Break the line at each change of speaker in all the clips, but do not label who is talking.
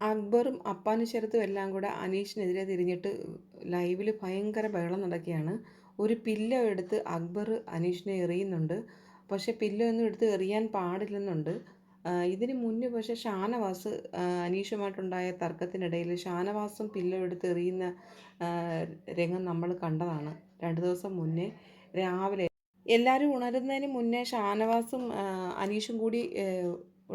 അക്ബറും അപ്പാനിശരത്തും എല്ലാം കൂടെ അനീഷിനെതിരെ തിരിഞ്ഞിട്ട് ലൈവിൽ ഭയങ്കര ബഹളം നടക്കുകയാണ്. ഒരു പില്ലോ എടുത്ത് അക്ബർ അനീഷിനെ എറിയുന്നുണ്ട്. പക്ഷേ പില്ലോ ഒന്നും എടുത്ത് എറിയാൻ പാടില്ലെന്നുണ്ട്. ഇതിന് മുന്നേ പക്ഷേ ഷാനവാസ് അനീഷുമായിട്ടുണ്ടായ തർക്കത്തിനിടയിൽ ഷാനവാസും പില്ലോ എടുത്ത് എറിയുന്ന രംഗം നമ്മൾ കണ്ടതാണ്. രണ്ട് ദിവസം മുന്നേ രാവിലെ. എല്ലാവരും ഉണരുന്നതിന് മുന്നേ ഷാനവാസും അനീഷും കൂടി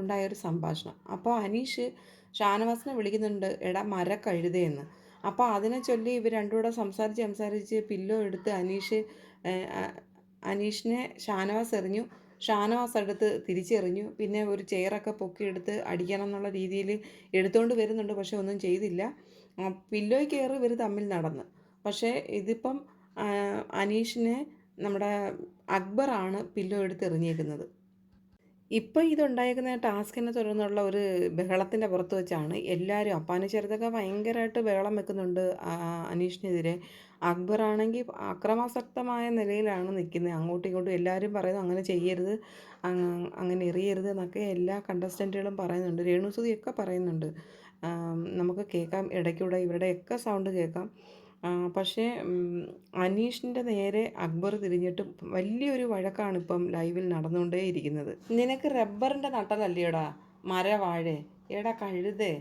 ഉണ്ടായൊരു സംഭാഷണം. അപ്പോൾ അനീഷ് ഷാനവാസിനെ വിളിക്കുന്നുണ്ട് എടാ മര കഴുതയെന്ന് അപ്പോൾ അതിനെ ചൊല്ലി ഇവർ രണ്ടും കൂടെ സംസാരിച്ച് സംസാരിച്ച് പില്ലോ എടുത്ത് അനീഷ് അനീഷിനെ ഷാനവാസ് എറിഞ്ഞു. ഷാനവാസ് എടുത്ത് തിരിച്ചെറിഞ്ഞു. പിന്നെ ഒരു ചെയറൊക്കെ പൊക്കിയെടുത്ത് അടിക്കണം എന്നുള്ള രീതിയിൽ എടുത്തുകൊണ്ട് വരുന്നുണ്ട് പക്ഷെ ഒന്നും ചെയ്തില്ല. പില്ലോയ്ക്ക് കയറി ഇവർ തമ്മിൽ നടന്ന്. പക്ഷേ ഇതിപ്പം അനീഷിനെ നമ്മുടെ അക്ബറാണ് പില്ലോ എടുത്ത് എറിഞ്ഞേക്കുന്നത് ഇതുണ്ടായിരിക്കുന്ന ടാസ്കിനെ തുടർന്നുള്ള ഒരു ബഹളത്തിന്റെ പുറത്ത് വെച്ചാണ് എല്ലാവരും അപ്പാനെ ചെറുതൊക്കെ ഭയങ്കരമായിട്ട് ബഹളം വെക്കുന്നുണ്ട് അനീഷിനെതിരെ. അക്ബറാണെങ്കിൽ അക്രമാസക്തമായ നിലയിലാണ് നിൽക്കുന്നത് അങ്ങോട്ടും ഇങ്ങോട്ടും എല്ലാവരും പറയുന്നു അങ്ങനെ ചെയ്യരുത് അങ്ങനെ എറിയരുത് എന്നൊക്കെ എല്ലാ കണ്ടസ്റ്റന്റുകളും പറയുന്നുണ്ട്. രേണുസുതിയൊക്കെ പറയുന്നുണ്ട്. നമുക്ക് കേൾക്കാം ഇടയ്ക്കൂടെ ഇവരുടെയൊക്കെ സൗണ്ട് കേൾക്കാം. പക്ഷേ അനീഷിന്റെ നേരെ അക്ബർ തിരിഞ്ഞിട്ട് വലിയൊരു വഴക്കാണ് ഇപ്പം ലൈവിൽ നടന്നുകൊണ്ടേയിരിക്കുന്നത് നിനക്ക് റബ്ബറിന്റെ നട്ടതല്ലേടാ മരവാഴേ എടാ കഴുതേ?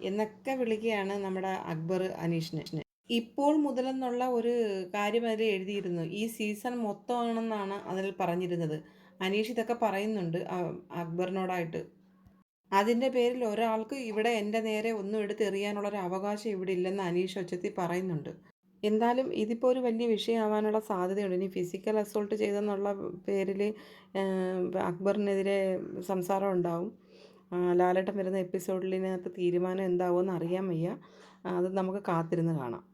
എന്നൊക്കെ വിളിക്കുകയാണ് നമ്മുടെ അക്ബർ അനീഷിനെ. ഇപ്പോൾ മുതലെന്നുള്ള ഒരു കാര്യം അതിൽ എഴുതിയിരുന്നു. ഈ സീസൺ മൊത്തമാണെന്നാണ് അതിൽ പറഞ്ഞിരുന്നത്. അനീഷ് ഇതൊക്കെ പറയുന്നുണ്ട് അക്ബറിനോടായിട്ട്. അതിന്റെ പേരിൽ ഒരാൾക്ക് ഇവിടെ എന്റെ നേരെ ഒന്നും എടുത്ത് എറിയാനുള്ള ഒരു അവകാശം ഇവിടെ ഇല്ലെന്ന് അനീഷ് ഒച്ചത്തി പറയുന്നുണ്ട്. എന്തായാലും ഇതിപ്പോൾ ഒരു വലിയ വിഷയമാവാനുള്ള സാധ്യതയുണ്ട്. ഇനി ഫിസിക്കൽ അസോൾട്ട് ചെയ്തെന്നുള്ള പേരിൽ അക്ബറിനെതിരെ സംസാരം ഉണ്ടാവും. ലാലേട്ടൻ വരുന്ന എപ്പിസോഡിനകത്ത് തീരുമാനം എന്താവുമെന്ന് അറിയാൻ വയ്യ. അത് നമുക്ക് കാത്തിരുന്ന് കാണാം.